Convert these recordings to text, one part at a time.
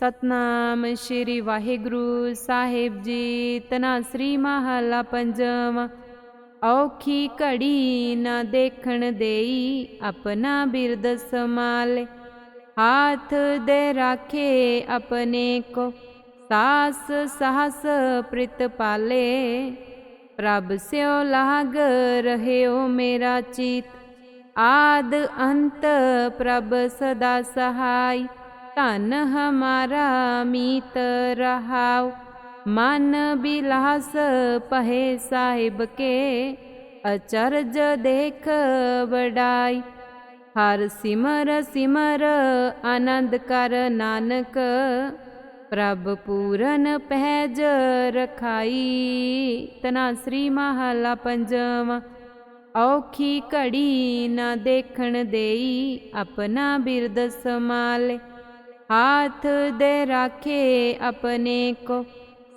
ਸਤਨਾਮ ਸ਼੍ਰੀ ਵਾਹਿਗੁਰੂ ਸਾਹਿਬ ਜੀ ਤਨਾ ਸ੍ਰੀ ਮਹਲਾ ਪੰਜਵਾਂ। ਔਖੀ ਘੜੀ ਨਾ ਦੇਖਣ ਦੇਈ ਆਪਣਾ ਬਿਰਦ ਸਮਾਲੇ ਹਾਥ ਦੇ ਰਾਖੇ ਆਪਣੇ ਕੋ, ਸਾਸ ਸਾਹਸ ਪ੍ਰਿਤ ਪਾਲੇ। ਪ੍ਰਭ ਸਿਓ ਲਾਗ ਰਹਿਓ ਮੇਰਾ ਚੀਤ, ਆਦ ਅੰਤ ਪ੍ਰਭ ਸਦਾ ਸਹਾਈ। ਧਨ ਹਮਾਰਾ ਮੀਤ ਰਹਾਉ। ਮਨ ਬਿਲਾਸ ਪਹੇ ਸਾਹਿਬ ਕੇ, ਅਚਰਜ ਦੇਖ ਵਡਾਈ। ਹਰ ਸਿਮਰ ਸਿਮਰ ਆਨੰਦ ਕਰ ਨਾਨਕ, ਪ੍ਰਭ ਪੂਰਨ ਪਹਿਜ ਰਖਾਈ। ਤਨਾ ਸ੍ਰੀ ਮਹਲਾ ਪੰਜਵਾਂ, ਔਖੀ ਘੜੀ ਨਾ ਦੇਖਣ ਦੇਈ, ਆਪਣਾ ਬਿਰਦ ਸਮਾਲੇ ਹਾਥ ਦੇ ਰਾਖੇ ਆਪਣੇ ਕੋ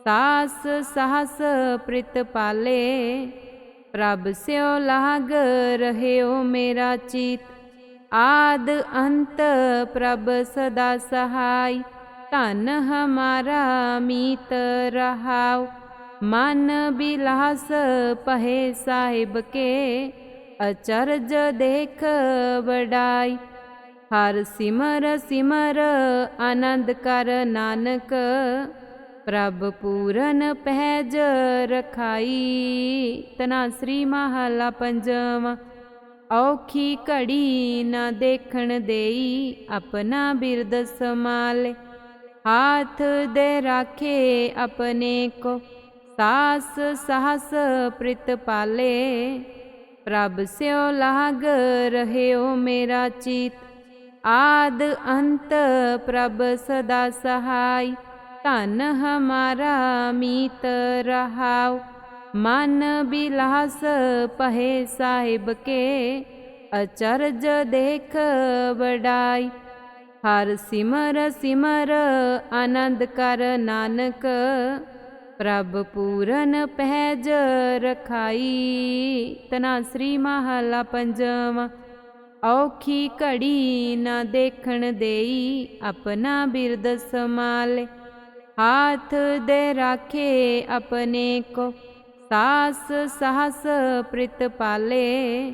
ਸਾਸ ਸਹਸ ਪ੍ਰਿਤ ਪਾਲੇ ਪ੍ਰਭ ਸਿਓ ਲਾਗ ਰਹਿਓ ਮੇਰਾ ਚੀਤ ਆਦ ਅੰਤ ਪ੍ਰਭ ਸਦਾ ਸਹਾਈ ਧਨ ਹਮਾਰਾ ਮੀਤ ਰਹਾਉ ਮਨ ਬਿਲਾਸ ਪਹਿ ਸਾਹਿਬ ਕੇ ਅਚਰਜ ਦੇਖ ਵਡਾਈ ਹਰ ਸਿਮਰ ਸਿਮਰ ਆਨੰਦ ਕਰ ਨਾਨਕ, ਪ੍ਰਭ ਪੂਰਨ ਪਹਿਜ ਰਖਾਈ। ਤਨਾ ਸ੍ਰੀ ਮਹਲਾ ਪੰਜਵਾਂ, ਔਖੀ ਘੜੀ ਨਾ ਦੇਖਣ ਦੇਈ, ਆਪਣਾ ਬਿਰਦ ਸਮਾਲੇ ਹਾਥ ਦੇ ਰਾਖੇ ਆਪਣੇ ਕੋ, ਸਾਸ ਸਾਹਸ ਪ੍ਰਿਤ ਪਾਲੇ। ਪ੍ਰਭ ਸਿਓ ਲਾਗ ਰਹਿਓ ਮੇਰਾ ਚੀਤ ਆਦ ਅੰਤ ਪ੍ਰਭ ਸਦਾ ਸਹਾਈ, ਧਨ ਹਮਾਰਾ ਮੀਤ ਰਹਾਉ। ਮਨ ਬਿਲਾਸ ਪਹੇ ਸਾਹਿਬ ਕੇ, ਅਚਰਜ ਦੇਖ ਵਡਾਈ। ਹਰ ਸਿਮਰ ਸਿਮਰ ਆਨੰਦ ਕਰ ਨਾਨਕ, ਪ੍ਰਭ ਪੂਰਨ ਪਹਿਜ ਰਖਾਈ। ਤਨਾ ਸ੍ਰੀ ਮਹਲਾ ਪੰਜਵਾਂ। ਔਖੀ ਘੜੀ ਨਾ ਦੇਖਣ ਦੇਈ, ਆਪਣਾ ਬਿਰਦ ਸਮਾਲੇ ਹਾਥ ਦੇ ਰਾਖੇ ਆਪਣੇ ਕੋ, ਸਾਸ ਸਾਹਸ ਪ੍ਰਿਤ ਪਾਲੇ।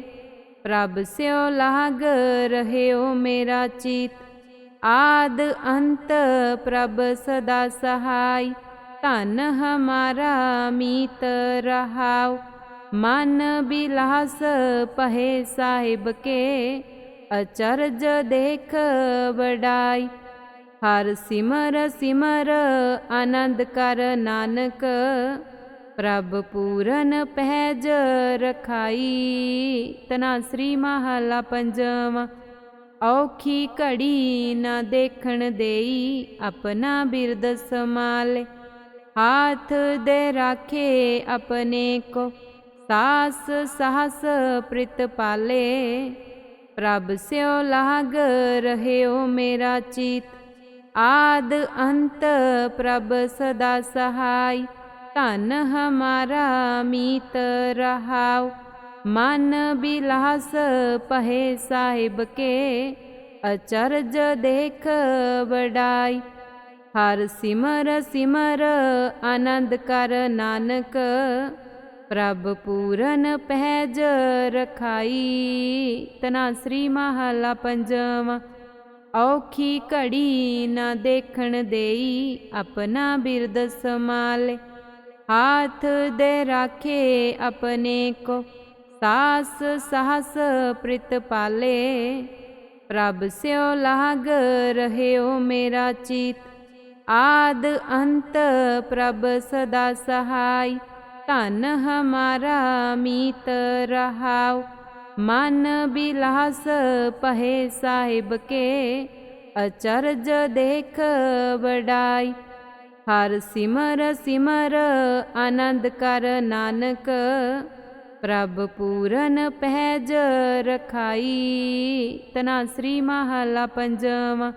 ਪ੍ਰਭ ਸਿਓ ਲਾਗ ਰਹਿਓ ਮੇਰਾ ਚੀਤ, ਆਦ ਅੰਤ ਪ੍ਰਭ ਸਦਾ ਸਹਾਈ। ਧਨ ਹਮਾਰਾ ਮੀਤ ਰਹਾਓ ਮਨ ਬਿਲਾਸ ਪਹੇ ਸਾਹਿਬ ਕੇ, ਅਚਰਜ ਦੇਖ ਵਡਾਈ। ਹਰ ਸਿਮਰ ਸਿਮਰ ਆਨੰਦ ਕਰ ਨਾਨਕ, ਪ੍ਰਭ ਪੂਰਨ ਪਹਿਜ ਰਖਾਈ। ਤਨਾ ਸ੍ਰੀ ਮਹਲਾ ਪੰਜਵਾਂ, ਔਖੀ ਘੜੀ ਨਾ ਦੇਖਣ ਦੇਈ, ਆਪਣਾ ਬਿਰਦ ਸਮਾਲੇ ਹਾਥ ਦੇ ਰਾਖੇ ਆਪਣੇ ਕੋ ਸਾਸ ਸਹਸ ਪ੍ਰਿਤ ਪਾਲੇ, ਪ੍ਰਭ ਸਿਓ ਲਾਗ ਰਹਿਓ ਮੇਰਾ ਚੀਤ। ਆਦ ਅੰਤ ਪ੍ਰਭ ਸਦਾ ਸਹਾਈ, ਧਨ ਹਮਾਰਾ ਮੀਤ ਰਹਾਉ। ਮਨ ਬਿਲਾਸ ਪਹਿ ਸਾਹਿਬ ਕੇ, ਅਚਰਜ ਦੇਖ ਵਡਾਈ। ਹਰ ਸਿਮਰ ਸਿਮਰ ਆਨੰਦ ਕਰ ਨਾਨਕ ਪ੍ਰਭ ਪੂਰਨ ਪਹਿਜ ਰਖਾਈ। ਤਨਾ ਸ੍ਰੀ ਮਹਲਾ ਪੰਜਵਾਂ, ਔਖੀ ਘੜੀ ਨਾ ਦੇਖਣ ਦੇਈ, ਆਪਣਾ ਬਿਰਦ ਸਮਾਲੇ ਹਾਥ ਦੇ ਰਾਖੇ ਆਪਣੇ ਕੋ, ਸਾਸ ਸਾਹਸ ਪ੍ਰਿਤ ਪਾਲੇ। ਪ੍ਰਭ ਸਿਓ ਲਾਗ ਰਹਿਓ ਮੇਰਾ ਚੀਤ, ਆਦ ਅੰਤ ਪ੍ਰਭ ਸਦਾ ਸਹਾਈ। ਧਨ ਹਮਾਰਾ ਮੀਤ ਰਹਾਉ ਮਨ ਬਿਲਾਸ ਪਹੇ ਸਾਹਿਬ ਕੇ ਅਚਰਜ ਦੇਖ ਵਡਾਈ ਹਰ ਸਿਮਰ ਸਿਮਰ ਆਨੰਦ ਕਰ ਨਾਨਕ ਪ੍ਰਭ ਪੂਰਨ ਪਹਿਜ ਰਖਾਈ ਤਨਾ ਸ੍ਰੀ ਮਹਲਾ ਪੰਜਵਾਂ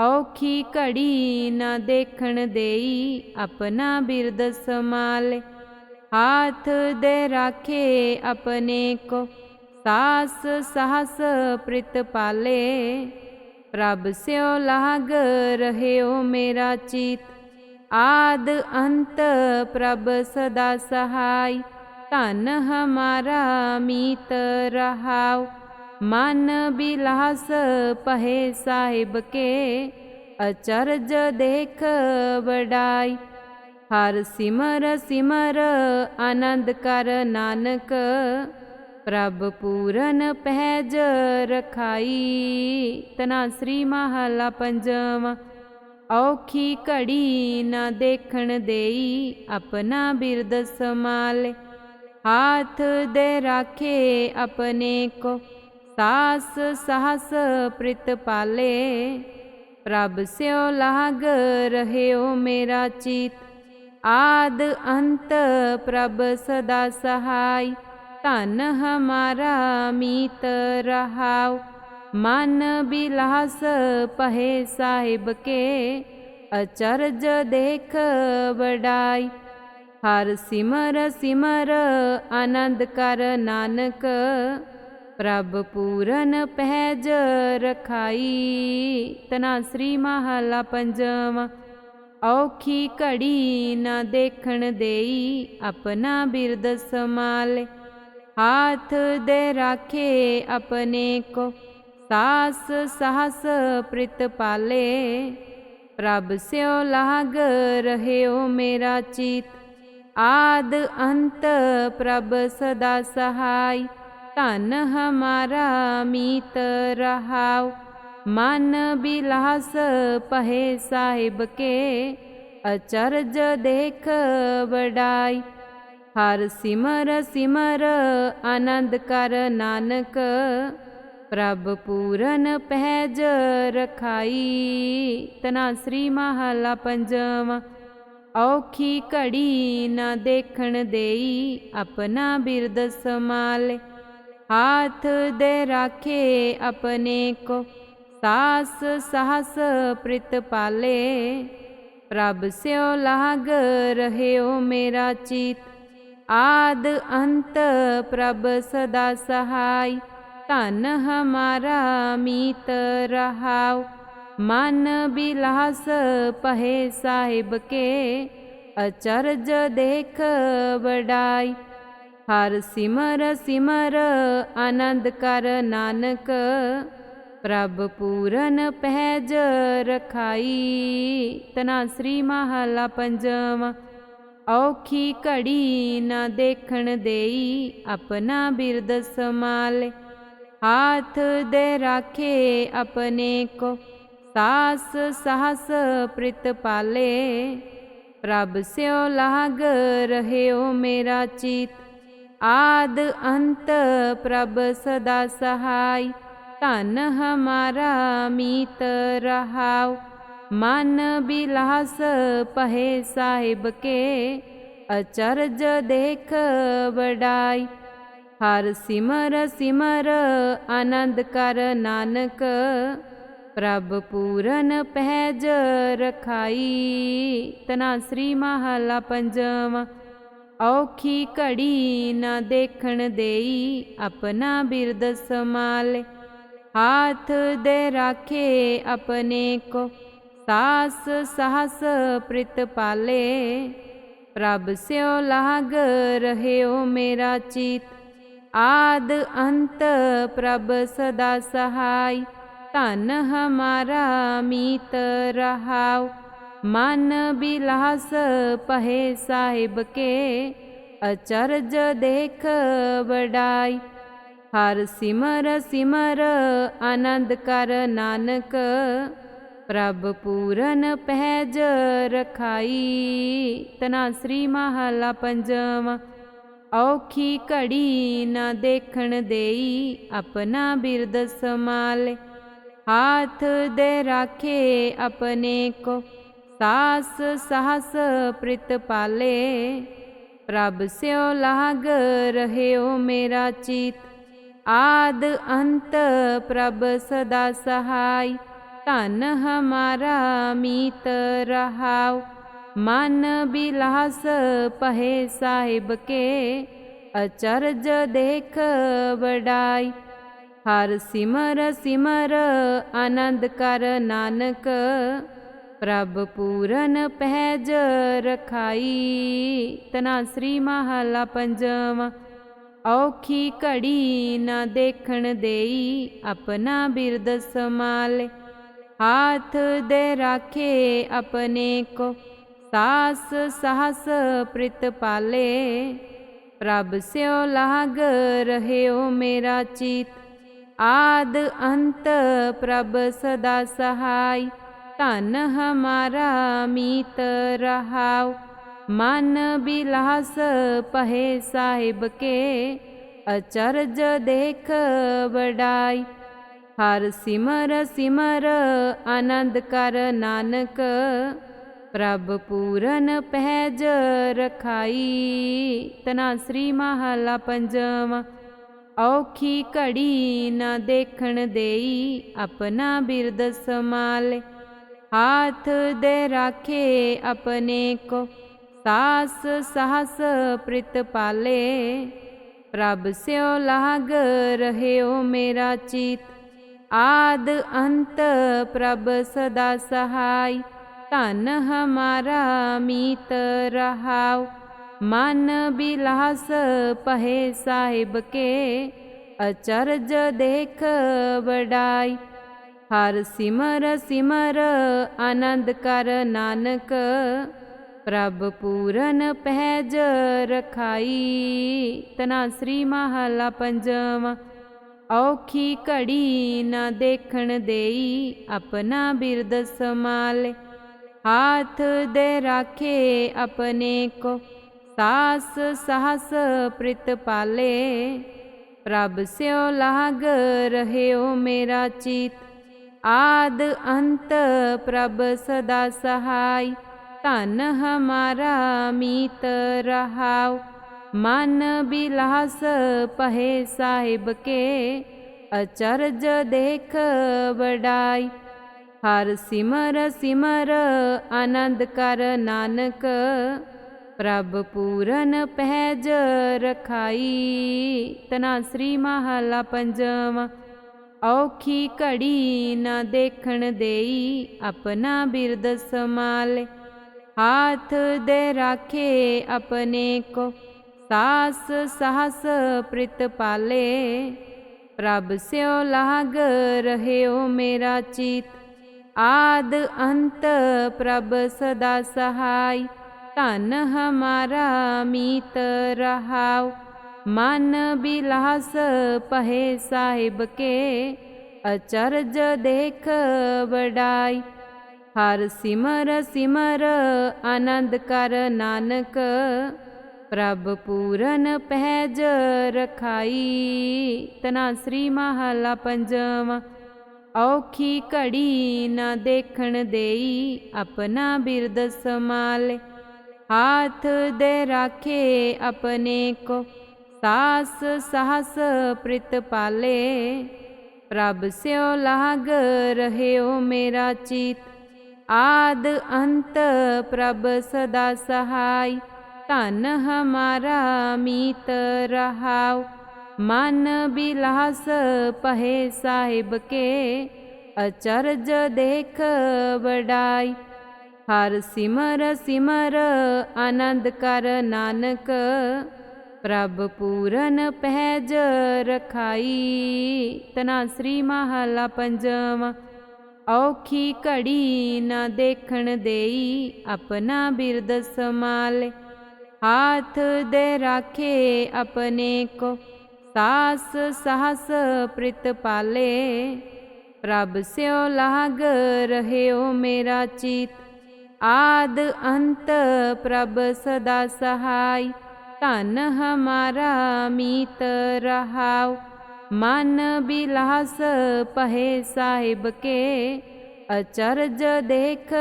ਔਖੀ ਘੜੀ ਨਾ ਦੇਖਣ ਦੇਈ ਆਪਣਾ ਬਿਰਦ ਸਮਾਲੇ ਹਾਥ ਦੇ ਰਾਖੇ ਆਪਣੇ ਕੋ ਸਾਸ ਸਹਸ ਪ੍ਰਿਤ ਪਾਲੇ ਪ੍ਰਭ ਸਿਓ ਲਾਗ ਰਹਿਓ ਮੇਰਾ ਚੀਤ ਆਦ ਅੰਤ ਪ੍ਰਭ ਸਦਾ ਸਹਾਈ ਧਨ ਹਮਾਰਾ ਮੀਤ ਰਹਾਉ ਮਨ ਬਿਲਾਸ ਪਹਿ ਸਾਹਿਬ ਕੇ ਅਚਰਜ ਦੇਖ ਵਡਾਈ ਹਰ ਸਿਮਰ ਸਿਮਰ ਆਨੰਦ ਕਰ ਨਾਨਕ, ਪ੍ਰਭ ਪੂਰਨ ਪਹਿਜ ਰਖਾਈ। ਤਨਾ ਸ੍ਰੀ ਮਹਲਾ ਪੰਜਵਾਂ, ਔਖੀ ਘੜੀ ਨਾ ਦੇਖਣ ਦੇਈ, ਆਪਣਾ ਬਿਰਦ ਸਮਾਲੇ ਹਾਥ ਦੇ ਰਾਖੇ ਆਪਣੇ ਕੋ, ਸਾਸ ਸਾਹਸ ਪ੍ਰਿਤ ਪਾਲੇ। ਪ੍ਰਭ ਸਿਓ ਲਾਗ ਰਹਿਓ ਮੇਰਾ ਚੀਤ ਆਦ ਅੰਤ ਪ੍ਰਭ ਸਦਾ ਸਹਾਈ, ਧਨ ਹਮਾਰਾ ਮੀਤ ਰਹਾਉ। ਮਨ ਬਿਲਾਸ ਪਹੇ ਸਾਹਿਬ ਕੇ, ਅਚਰਜ ਦੇਖ ਵਡਾਈ। ਹਰ ਸਿਮਰ ਸਿਮਰ ਆਨੰਦ ਕਰ ਨਾਨਕ, ਪ੍ਰਭ ਪੂਰਨ ਪਹਿਜ ਰਖਾਈ। ਤਨਾ ਸ੍ਰੀ ਮਹਲਾ ਪੰਜਵਾਂ। ਔਖੀ ਘੜੀ ਨਾ ਦੇਖਣ ਦੇਈ, ਆਪਣਾ ਬਿਰਦ ਸਮਾਲੇ ਹਾਥ ਦੇ ਰਾਖੇ ਆਪਣੇ ਕੋ, ਸਾਸ ਸਾਹਸ ਪ੍ਰਿਤ ਪਾਲੇ। ਪ੍ਰਭ ਸਿਓ ਲਾਗ ਰਹਿਓ ਮੇਰਾ ਚੀਤ, ਆਦ ਅੰਤ ਪ੍ਰਭ ਸਦਾ ਸਹਾਈ। ਧਨ ਹਮਾਰਾ ਮੀਤ ਰਹਾਓ ਮਨ ਬਿਲਾਸ ਪਹੇ ਸਾਹਿਬ ਕੇ, ਅਚਰਜ ਦੇਖ ਵਡਾਈ। ਹਰ ਸਿਮਰ ਸਿਮਰ ਆਨੰਦ ਕਰ ਨਾਨਕ, ਪ੍ਰਭ ਪੂਰਨ ਪਹਿਜ ਰਖਾਈ। ਤਨਾ ਸ੍ਰੀ ਮਹਲਾ ਪੰਜਵਾਂ, ਔਖੀ ਘੜੀ ਨਾ ਦੇਖਣ ਦੇਈ, ਆਪਣਾ ਬਿਰਦ ਸਮਾਲੇ ਹਾਥ ਦੇ ਰਾਖੇ ਆਪਣੇ ਕੋ ਸਾਸ ਸਹਸ ਪ੍ਰਿਤ ਪਾਲੇ, ਪ੍ਰਭ ਸਿਉ ਲਾਗ ਰਹਿਓ ਮੇਰਾ ਚੀਤ। ਆਦ ਅੰਤ ਪ੍ਰਭ ਸਦਾ ਸਹਾਈ, ਧਨ ਹਮਾਰਾ ਮੀਤ ਰਹਾਉ। ਮਨ ਬਿਲਾਸ ਪਹਿ ਸਾਹਿਬ ਕੇ, ਅਚਰਜ ਦੇਖ ਵਡਾਈ। ਹਰ ਸਿਮਰ ਸਿਮਰ ਆਨੰਦ ਕਰ ਨਾਨਕ ਪ੍ਰਭ ਪੂਰਨ ਪਹਿਜ ਰਖਾਈ। ਤਨਾ ਸ੍ਰੀ ਮਹਲਾ ਪੰਜਵਾਂ, ਔਖੀ ਘੜੀ ਨਾ ਦੇਖਣ ਦੇਈ ਆਪਣਾ ਬਿਰਦ ਸਮਾਲੇ ਹਾਥ ਦੇ ਰਾਖੇ ਆਪਣੇ ਕੋ, ਸਾਸ ਸਾਹਸ ਪ੍ਰਿਤ ਪਾਲੇ। ਪ੍ਰਭ ਸਿਓ ਲਾਗ ਰਹਿਓ ਮੇਰਾ ਚੀਤ, ਆਦ ਅੰਤ ਪ੍ਰਭ ਸਦਾ ਸਹਾਈ। ਧਨ ਹਮਾਰਾ ਮੀਤ ਰਹਾਉ ਮਨ ਬਿਲਾਸ ਪਹੇ ਸਾਹਿਬ ਕੇ ਅਚਰਜ ਦੇਖ ਵਡਾਈ ਹਰ ਸਿਮਰ ਸਿਮਰ ਆਨੰਦ ਕਰ ਨਾਨਕ ਪ੍ਰਭ ਪੂਰਨ ਪਹਿਜ ਰਖਾਈ ਤਨਾ ਸ੍ਰੀ ਮਹਲਾ ਪੰਜਵਾਂ ਔਖੀ ਘੜੀ ਨਾ ਦੇਖਣ ਦੇਈ ਆਪਣਾ ਬਿਰਦ ਸਮਾਲੇ ਹਾਥ ਦੇ ਰਾਖੇ ਆਪਣੇ ਕੋ ਸਾਸ ਸਹਸ ਪ੍ਰਿਤ ਪਾਲੇ ਪ੍ਰਭ ਸਿਓ ਲਾਗ ਰਹਿਓ ਮੇਰਾ ਚੀਤ ਆਦ ਅੰਤ ਪ੍ਰਭ ਸਦਾ ਸਹਾਈ ਧਨ ਹਮਾਰਾ ਮੀਤ ਰਹਾਉ ਮਨ ਬਿਲਾਸ ਪਹਿ ਸਾਹਿਬ ਕੇ ਅਚਰਜ ਦੇਖ ਵਡਾਈ ਹਰ ਸਿਮਰ ਸਿਮਰ ਆਨੰਦ ਕਰ ਨਾਨਕ, ਪ੍ਰਭ ਪੂਰਨ ਪਹਿਜ ਰਖਾਈ। ਤਨਾ ਸ੍ਰੀ ਮਹਲਾ ਪੰਜਵਾਂ, ਔਖੀ ਘੜੀ ਨਾ ਦੇਖਣ ਦੇਈ, ਆਪਣਾ ਬਿਰਦ ਸਮਾਲੇ ਹਾਥ ਦੇ ਰਾਖੇ ਆਪਣੇ ਕੋ, ਸਾਸ ਸਾਹਸ ਪ੍ਰਿਤ ਪਾਲੇ। ਪ੍ਰਭ ਸਿਓ ਲਾਗ ਰਹਿਓ ਮੇਰਾ ਚੀਤ ਆਦ ਅੰਤ ਪ੍ਰਭ ਸਦਾ ਸਹਾਈ, ਧਨ ਹਮਾਰਾ ਮੀਤ ਰਹਾਉ। ਮਨ ਬਿਲਾਸ ਪਹੇ ਸਾਹਿਬ ਕੇ, ਅਚਰਜ ਦੇਖ ਵਡਾਈ। ਹਰ ਸਿਮਰ ਸਿਮਰ ਆਨੰਦ ਕਰ ਨਾਨਕ, ਪ੍ਰਭ ਪੂਰਨ ਪਹਿਜ ਰਖਾਈ। ਤਨਾ ਸ੍ਰੀ ਮਹਲਾ ਪੰਜਵਾਂ। ਔਖੀ ਘੜੀ ਨਾ ਦੇਖਣ ਦੇਈ ਆਪਣਾ ਬਿਰਦ ਸਮਾਲੇ ਹਾਥ ਦੇ ਰਾਖੇ ਆਪਣੇ ਕੋ, ਸਾਸ ਸਾਹਸ ਪ੍ਰਿਤ ਪਾਲੇ। ਪ੍ਰਭ ਸਿਓ ਲਾਗ ਰਹਿਓ ਮੇਰਾ ਚੀਤ, ਆਦ ਅੰਤ ਪ੍ਰਭ ਸਦਾ ਸਹਾਈ। ਧਨ ਹਮਾਰਾ ਮੀਤ ਰਹਾਓ ਮਨ ਬਿਲਾਸ ਪਹੇ ਸਾਹਿਬ ਕੇ, ਅਚਰਜ ਦੇਖ ਵਡਾਈ। ਹਰ ਸਿਮਰ ਸਿਮਰ ਆਨੰਦ ਕਰ ਨਾਨਕ, ਪ੍ਰਭ ਪੂਰਨ ਪਹਿਜ ਰਖਾਈ। ਤਨਾ ਸ੍ਰੀ ਮਹਲਾ ਪੰਜਵਾਂ, ਔਖੀ ਘੜੀ ਨਾ ਦੇਖਣ ਦੇਈ, ਆਪਣਾ ਬਿਰਦ ਸਮਾਲੇ ਹਾਥ ਦੇ ਰਾਖੇ ਆਪਣੇ ਕੋ ਸਾਸ ਸਹਸ ਪ੍ਰਿਤ ਪਾਲੇ, ਪ੍ਰਭ ਸਿਉ ਲਾਗ ਰਹਿਓ ਮੇਰਾ ਚੀਤ। ਆਦ ਅੰਤ ਪ੍ਰਭ ਸਦਾ ਸਹਾਈ, ਧਨ ਹਮਾਰਾ ਮੀਤ ਰਹਾਉ। ਮਨ ਬਿਲਾਸ ਪਹੇ ਸਾਹਿਬ ਕੇ, ਅਚਰਜ ਦੇਖ ਵਡਾਈ। ਹਰ ਸਿਮਰ ਸਿਮਰ ਆਨੰਦ ਕਰ ਨਾਨਕ ਪ੍ਰਭ ਪੂਰਨ ਪਹਿਜ ਰਖਾਈ। ਤਨਾ ਸ੍ਰੀ ਮਹਲਾ ਪੰਜਵਾਂ, ਔਖੀ ਘੜੀ ਨਾ ਦੇਖਣ ਦੇਈ, ਆਪਣਾ ਬਿਰਦ ਸਮਾਲੇ ਹਾਥ ਦੇ ਰਾਖੇ ਆਪਣੇ ਕੋ, ਸਾਸ ਸਾਹਸ ਪ੍ਰਿਤ ਪਾਲੇ। ਪ੍ਰਭ ਸਿਓ ਲਾਗ ਰਹਿਓ ਮੇਰਾ ਚੀਤ, ਆਦ ਅੰਤ ਪ੍ਰਭ ਸਦਾ ਸਹਾਈ। ਧਨ ਹਮਾਰਾ ਮੀਤ ਰਹਾਉ। ਮਨ ਬਿਲਾਸ ਪਹੇ ਸਾਹਿਬ ਕੇ ਅਚਰਜ ਦੇਖ ਵਡਾਈ। ਹਰ ਸਿਮਰ ਸਿਮਰ ਆਨੰਦ ਕਰ ਨਾਨਕ, ਪ੍ਰਭ ਪੂਰਨ ਪਹਿਜ ਰਖਾਈ। ਤਨਾ ਸ੍ਰੀ ਮਹਲਾ ਪੰਜਵਾਂ, ਔਖੀ ਘੜੀ ਨਾ ਦੇਖਣ ਦੇਈ, ਆਪਣਾ ਬਿਰਦ ਸਮਾਲੇ ਹਾਥ ਦੇ ਰਾਖੇ ਆਪਣੇ ਕੋ ਸਾਸ ਸਹਸ ਪ੍ਰਿਤ ਪਾਲੇ ਪ੍ਰਭ ਸਿਓ ਲਾਗ ਰਹਿਓ ਮੇਰਾ ਚੀਤ ਆਦ ਅੰਤ ਪ੍ਰਭ ਸਦਾ ਸਹਾਈ ਧਨ ਹਮਾਰਾ ਮੀਤ ਰਹਾਉ ਮਨ ਬਿਲਾਸ ਪਹਿ ਸਾਹਿਬ ਕੇ ਅਚਰਜ ਦੇਖ ਵਡਾਈ ਹਰ ਸਿਮਰ ਸਿਮਰ ਆਨੰਦ ਕਰ ਨਾਨਕ, ਪ੍ਰਭ ਪੂਰਨ ਪਹਿਜ ਰਖਾਈ। ਤਨਾ ਸ੍ਰੀ ਮਹਲਾ ਪੰਜਵਾਂ, ਔਖੀ ਘੜੀ ਨਾ ਦੇਖਣ ਦੇਈ, ਆਪਣਾ ਬਿਰਦ ਸਮਾਲੇ ਹਾਥ ਦੇ ਰਾਖੇ ਆਪਣੇ ਕੋ, ਸਾਸ ਸਾਹਸ ਪ੍ਰਿਤ ਪਾਲੇ। ਪ੍ਰਭ ਸਿਓ ਲਾਗ ਰਹਿਓ ਮੇਰਾ ਚੀਤ ਆਦ ਅੰਤ ਪ੍ਰਭ ਸਦਾ ਸਹਾਈ, ਧਨ ਹਮਾਰਾ ਮੀਤ ਰਹਾਉ। ਮਨ ਬਿਲਾਸ ਪਹੇ ਸਾਹਿਬ ਕੇ, ਅਚਰਜ ਦੇਖ ਵਡਾਈ। ਹਰ ਸਿਮਰ ਸਿਮਰ ਆਨੰਦ ਕਰ ਨਾਨਕ, ਪ੍ਰਭ ਪੂਰਨ ਪਹਿਜ ਰਖਾਈ। ਤਨਾ ਸ੍ਰੀ ਮਹਲਾ ਪੰਜਵਾਂ ਔਖੀ ਘੜੀ ਨਾ ਦੇਖਣ ਦੇਈ, ਆਪਣਾ ਬਿਰਦ ਸਮਾਲੇ ਹਾਥ ਦੇ ਰਾਖੇ ਆਪਣੇ ਕੋ, ਸਾਸ ਸਾਹਸ ਪ੍ਰਿਤ ਪਾਲੇ। ਪ੍ਰਭ ਸਿਓ ਲਾਗ ਰਹਿਓ ਮੇਰਾ ਚੀਤ, ਆਦ ਅੰਤ ਪ੍ਰਭ ਸਦਾ ਸਹਾਈ। ਧਨ ਹਮਾਰਾ ਮੀਤ ਰਹਾਉ। ਮਨ ਬਿਲਾਸ ਪਹੇ ਸਾਹਿਬ ਕੇ, ਅਚਰਜ ਦੇਖ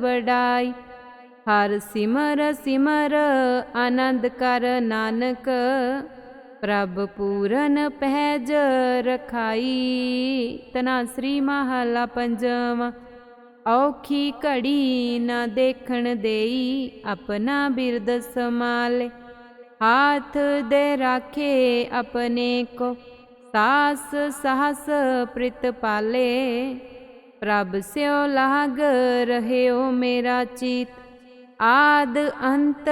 ਵਡਾਈ। ਹਰ ਸਿਮਰ ਸਿਮਰ ਆਨੰਦ ਕਰ ਨਾਨਕ, ਪ੍ਰਭ ਪੂਰਨ ਪਹਿਜ ਰਖਾਈ। ਤਨਾ ਸ੍ਰੀ ਮਹਲਾ ਪੰਜਵਾਂ, ਔਖੀ ਘੜੀ ਨਾ ਦੇਖਣ ਦੇਈ, ਆਪਣਾ ਬਿਰਦ ਸਮਾਲੇ ਹਾਥ ਦੇ ਰਾਖੇ ਆਪਣੇ ਕੋ ਸਾਸ ਸਹਸ ਪ੍ਰਿਤ ਪਾਲੇ, ਪ੍ਰਭ ਸਿਓ ਲਾਗ ਰਹਿਓ ਮੇਰਾ ਚੀਤ। ਆਦ ਅੰਤ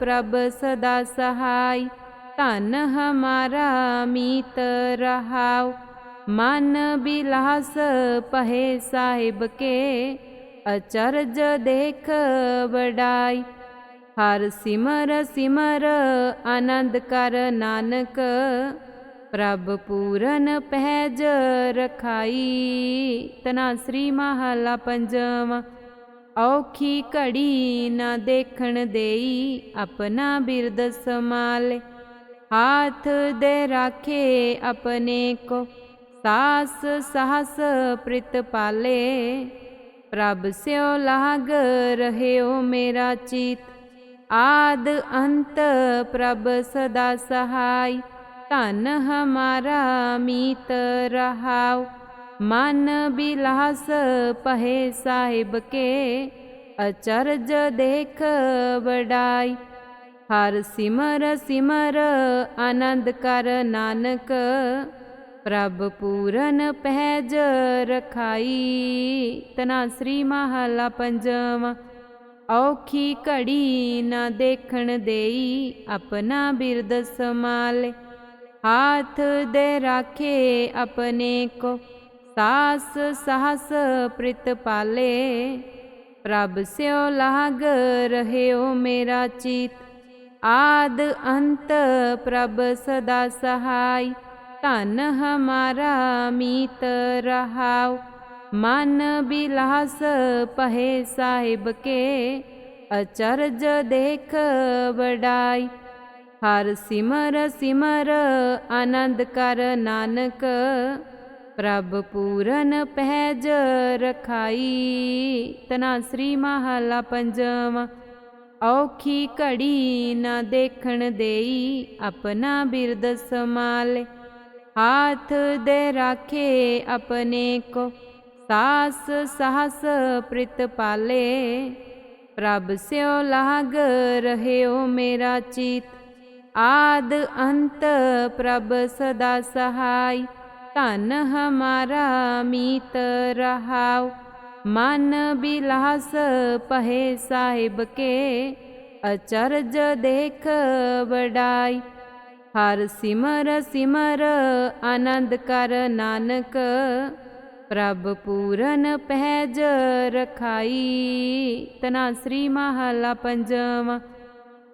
ਪ੍ਰਭ ਸਦਾ ਸਹਾਈ, ਧਨ ਹਮਾਰਾ ਮੀਤ ਰਹਾਉ। ਮਨ ਬਿਲਾਸ ਪਹੇ ਸਾਹਿਬ ਕੇ, ਅਚਰਜ ਦੇਖ ਬੜਾਈ ਹਰ ਸਿਮਰ ਸਿਮਰ ਆਨੰਦ ਕਰ ਨਾਨਕ ਪ੍ਰਭ ਪੂਰਨ ਪਹਿਜ ਰਖਾਈ, ਤਨਾ ਸ੍ਰੀ ਮਹਲਾ ਪੰਜਵਾਂ। ਔਖੀ ਘੜੀ ਨਾ ਦੇਖਣ ਦੇਈ, ਆਪਣਾ ਬਿਰਦ ਸਮਾਲੇ ਹਾਥ ਦੇ ਰਾਖੇ ਆਪਣੇ ਕੋ, ਸਾਸ ਸਾਹਸ ਪ੍ਰਿਤ ਪਾਲੇ। ਪ੍ਰਭ ਸਿਓ ਲਾਗ ਰਹਿਓ ਮੇਰਾ ਚੀਤ, ਆਦ ਅੰਤ ਪ੍ਰਭ ਸਦਾ ਸਹਾਈ। ਧਨ ਹਮਾਰਾ ਮੀਤ ਰਹਾਉ ਮਨ ਬਿਲਾਸ ਪਹੇ ਸਾਹਿਬ ਕੇ ਅਚਰਜ ਦੇਖ ਵਡਾਈ ਹਰ ਸਿਮਰ ਸਿਮਰ ਆਨੰਦ ਕਰ ਨਾਨਕ ਪ੍ਰਭ ਪੂਰਨ ਪਹਿਜ ਰਖਾਈ ਤਨਾ ਸ੍ਰੀ ਮਹਲਾ ਪੰਜਵਾਂ ਔਖੀ ਘੜੀ ਨਾ ਦੇਖਣ ਦੇਈ ਆਪਣਾ ਬਿਰਦ ਸਮਾਲੇ ਹਾਥ ਦੇ ਰਾਖੇ ਆਪਣੇ ਕੋ ਸਾਸ ਸਹਸ ਪ੍ਰਿਤ ਪਾਲੇ ਪ੍ਰਭ ਸਿਓ ਲਾਗ ਰਹਿਓ ਮੇਰਾ ਚੀਤ ਆਦ ਅੰਤ ਪ੍ਰਭ ਸਦਾ ਸਹਾਈ ਧਨ ਹਮਾਰਾ ਮੀਤ ਰਹਾਉ ਮਨ ਬਿਲਾਸ ਪਹਿ ਸਾਹਿਬ ਕੇ ਅਚਰਜ ਦੇਖ ਵਡਾਈ ਹਰ ਸਿਮਰ ਸਿਮਰ ਆਨੰਦ ਕਰ ਨਾਨਕ, ਪ੍ਰਭ ਪੂਰਨ ਪਹਿਜ ਰਖਾਈ। ਤਨਾ ਸ੍ਰੀ ਮਹਲਾ ਪੰਜਵਾਂ, ਔਖੀ ਘੜੀ ਨਾ ਦੇਖਣ ਦੇਈ, ਆਪਣਾ ਬਿਰਦ ਸਮਾਲੇ ਹਾਥ ਦੇ ਰਾਖੇ ਆਪਣੇ ਕੋ, ਸਾਸ ਸਾਹਸ ਪ੍ਰਿਤ ਪਾਲੇ। ਪ੍ਰਭ ਸਿਓ ਲਾਗ ਰਹਿਓ ਮੇਰਾ ਚੀਤ ਆਦ ਅੰਤ ਪ੍ਰਭ ਸਦਾ ਸਹਾਈ, ਧਨ ਹਮਾਰਾ ਮੀਤ ਰਹਾਉ। ਮਨ ਬਿਲਾਸ ਪਹੇ ਸਾਹਿਬ ਕੇ, ਅਚਰਜ ਦੇਖ ਵਡਾਈ। ਹਰ ਸਿਮਰ ਸਿਮਰ ਆਨੰਦ ਕਰ ਨਾਨਕ, ਪ੍ਰਭ ਪੂਰਨ ਪਹਿਜ ਰਖਾਈ। ਤਨਾ ਸ੍ਰੀ ਮਹਲਾ ਪੰਜਵਾਂ।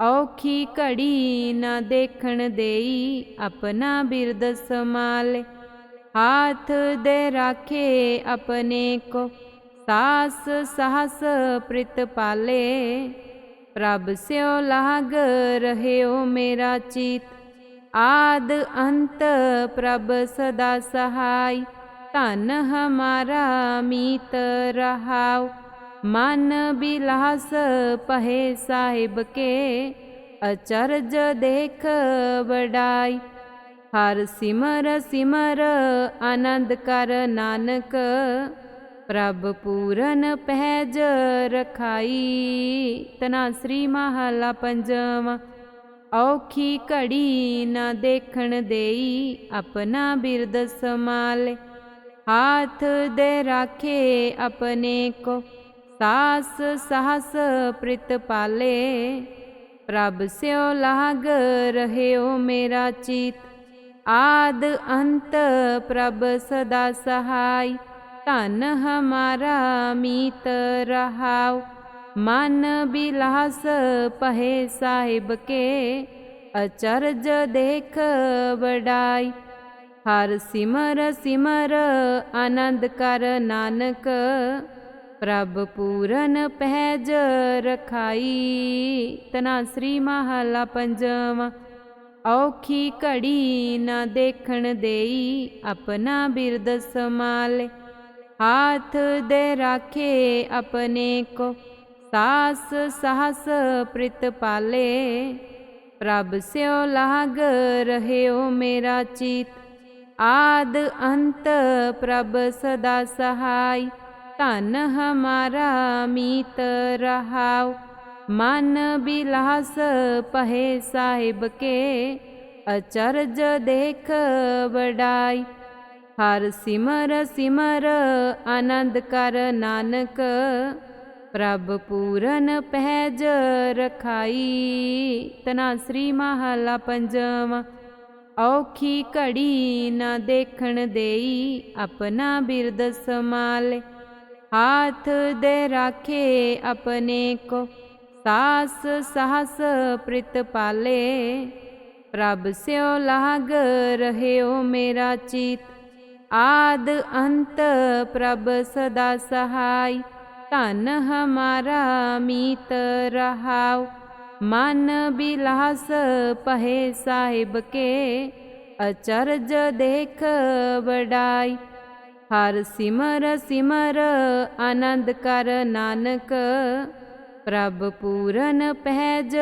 ਔਖੀ ਘੜੀ ਨਾ ਦੇਖਣ ਦੇਈ, ਆਪਣਾ ਬਿਰਦ ਸਮਾਲੇ ਹਾਥ ਦੇ ਰਾਖੇ ਆਪਣੇ ਕੋ, ਸਾਸ ਸਾਹਸ ਪ੍ਰਿਤ ਪਾਲੇ। ਪ੍ਰਭ ਸਿਓ ਲਾਗ ਰਹਿਓ ਮੇਰਾ ਚੀਤ, ਆਦ ਅੰਤ ਪ੍ਰਭ ਸਦਾ ਸਹਾਈ। ਧਨ ਹਮਾਰਾ ਮੀਤ ਰਹਾਉ। ਮਨ ਬਿਲਾਸ ਪਹੇ ਸਾਹਿਬ ਕੇ, ਅਚਰਜ ਦੇਖ ਵਡਾਈ। ਹਰ ਸਿਮਰ ਸਿਮਰ ਆਨੰਦ ਕਰ ਨਾਨਕ, ਪ੍ਰਭ ਪੂਰਨ ਪਹਿਜ ਰਖਾਈ। ਤਨਾ ਸ੍ਰੀ ਮਹਲਾ ਪੰਜਵਾਂ, ਔਖੀ ਘੜੀ ਨਾ ਦੇਖਣ ਦੇਈ, ਆਪਣਾ ਬਿਰਦ ਸਮਾਲੇ ਹਾਥ ਦੇ ਰਾਖੇ ਆਪਣੇ ਕੋ ਸਾਸ ਸਹਸ ਪ੍ਰਿਤ ਪਾਲੇ, ਪ੍ਰਭ ਸਿਓ ਲਾਗ ਰਹਿਓ ਮੇਰਾ ਚੀਤ। ਆਦ ਅੰਤ ਪ੍ਰਭ ਸਦਾ ਸਹਾਈ, ਧਨ ਹਮਾਰਾ ਮੀਤ ਰਹਾਉ। ਮਨ ਬਿਲਾਸ ਪਹੇ ਸਾਹਿਬ ਕੇ, ਅਚਰਜ ਦੇਖ ਬੜਾਈ ਹਰ ਸਿਮਰ ਸਿਮਰ ਆਨੰਦ ਕਰ ਨਾਨਕ ਪ੍ਰਭ ਪੂਰਨ ਪਹਿਜ ਰਖਾਈ। ਤਨਾ ਸ੍ਰੀ ਮਹਲਾ ਪੰਜਵਾਂ, ਔਖੀ ਘੜੀ ਨਾ ਦੇਖਣ ਦੇਈ, ਆਪਣਾ ਬਿਰਦ ਸਮਾਲੇ ਹਾਥ ਦੇ ਰਾਖੇ ਆਪਣੇ ਕੋ, ਸਾਸ ਸਾਹਸ ਪ੍ਰਿਤ ਪਾਲੇ। ਪ੍ਰਭ ਸਿਓ ਲਾਗ ਰਹਿਓ ਮੇਰਾ ਚੀਤ, ਆਦ ਅੰਤ ਪ੍ਰਭ ਸਦਾ ਸਹਾਈ। ਧਨ ਹਮਾਰਾ ਮੀਤ ਰਹਾਉ। ਮਨ ਬਿਲਾਸ ਪਹੇ ਸਾਹਿਬ ਕੇ, ਅਚਰਜ ਦੇਖ ਵਡਾਈ। ਹਰ ਸਿਮਰ ਸਿਮਰ ਆਨੰਦ ਕਰ ਨਾਨਕ, ਪ੍ਰਭ ਪੂਰਨ ਪਹਿਜ ਰਖਾਈ। ਤਨਾ ਸ੍ਰੀ ਮਹਲਾ ਪੰਜਵਾਂ, ਔਖੀ ਘੜੀ ਨਾ ਦੇਖਣ ਦੇਈ, ਆਪਣਾ ਬਿਰਦ ਸਮਾਲੇ ਹਾਥ ਦੇ ਰਾਖੇ ਆਪਣੇ ਕੋ ਸਾਸ ਸਹਸ ਪ੍ਰਿਤ ਪਾਲੇ ਪ੍ਰਭ ਸਿਓ ਲਾਗ ਰਹਿਓ ਮੇਰਾ ਚੀਤ ਆਦ ਅੰਤ ਪ੍ਰਭ ਸਦਾ ਸਹਾਈ ਧਨ ਹਮਾਰਾ ਮੀਤ ਰਹਾਉ ਮਨ ਬਿਲਾਸ ਪਹਿ ਸਾਹਿਬ ਕੇ ਅਚਰਜ ਦੇਖ ਵਡਾਈ ਹਰ ਸਿਮਰ ਸਿਮਰ ਆਨੰਦ ਕਰ ਨਾਨਕ, ਪ੍ਰਭ ਪੂਰਨ ਪਹਿਜ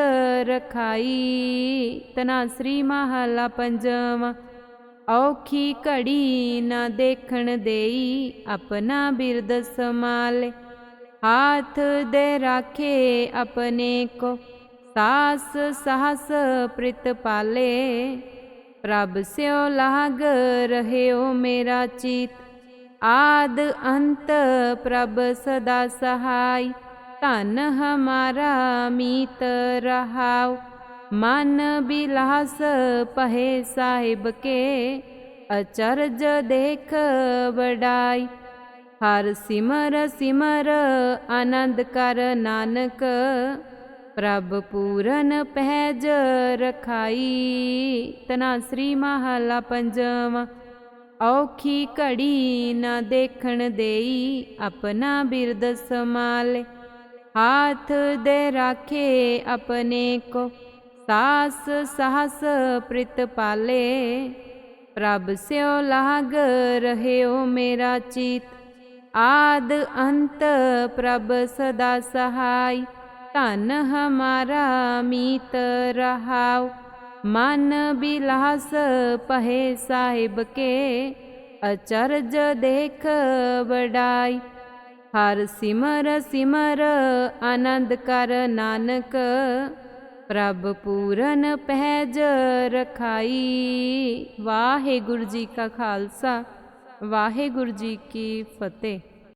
ਰਖਾਈ। ਤਨਾ ਸ੍ਰੀ ਮਹਲਾ ਪੰਜਵਾਂ, ਔਖੀ ਘੜੀ ਨਾ ਦੇਖਣ ਦੇਈ, ਆਪਣਾ ਬਿਰਦ ਸਮਾਲੇ ਹਾਥ ਦੇ ਰਾਖੇ ਆਪਣੇ ਕੋ, ਸਾਸ ਸਾਹਸ ਪ੍ਰਿਤ ਪਾਲੇ। ਪ੍ਰਭ ਸਿਓ ਲਾਗ ਰਹਿਓ ਮੇਰਾ ਚੀਤ ਆਦ ਅੰਤ ਪ੍ਰਭ ਸਦਾ ਸਹਾਈ, ਧਨ ਹਮਾਰਾ ਮੀਤ ਰਹਾਉ। ਮਨ ਬਿਲਾਸ ਪਹੇ ਸਾਹਿਬ ਕੇ, ਅਚਰਜ ਦੇਖ ਵਡਾਈ। ਹਰ ਸਿਮਰ ਸਿਮਰ ਆਨੰਦ ਕਰ ਨਾਨਕ, ਪ੍ਰਭ ਪੂਰਨ ਪਹਿਜ ਰਖਾਈ। ਤਨਾ ਸ੍ਰੀ ਮਹਲਾ ਪੰਜਵਾਂ ਔਖੀ ਘੜੀ ਨਾ ਦੇਖਣ ਦੇਈ, ਆਪਣਾ ਬਿਰਦ ਸਮਾਲੇ ਹਾਥ ਦੇ ਰਾਖੇ ਆਪਣੇ ਕੋ, ਸਾਸ ਸਾਹਸ ਪ੍ਰਿਤ ਪਾਲੇ। ਪ੍ਰਭ ਸਿਓ ਲਾਗ ਰਹਿਓ ਮੇਰਾ ਚੀਤ, ਆਦ ਅੰਤ ਪ੍ਰਭ ਸਦਾ ਸਹਾਈ। ਧਨ ਹਮਾਰਾ ਮੀਤ ਰਹਾਓ ਮਨ ਬਿਲਾਸ ਪਹੇ ਸਾਹਿਬ ਕੇ, ਅਚਰਜ ਦੇਖ ਬੜਾਈ ਹਰ ਸਿਮਰ ਸਿਮਰ ਆਨੰਦ ਕਰ ਨਾਨਕ, ਪ੍ਰਭ ਪੂਰਨ ਪਹਿਜ ਰਖਾਈ। ਵਾਹਿਗੁਰੂ ਜੀ ਕਾ ਖਾਲਸਾ, ਵਾਹਿਗੁਰੂ ਜੀ ਕੀ ਫਤਿਹ।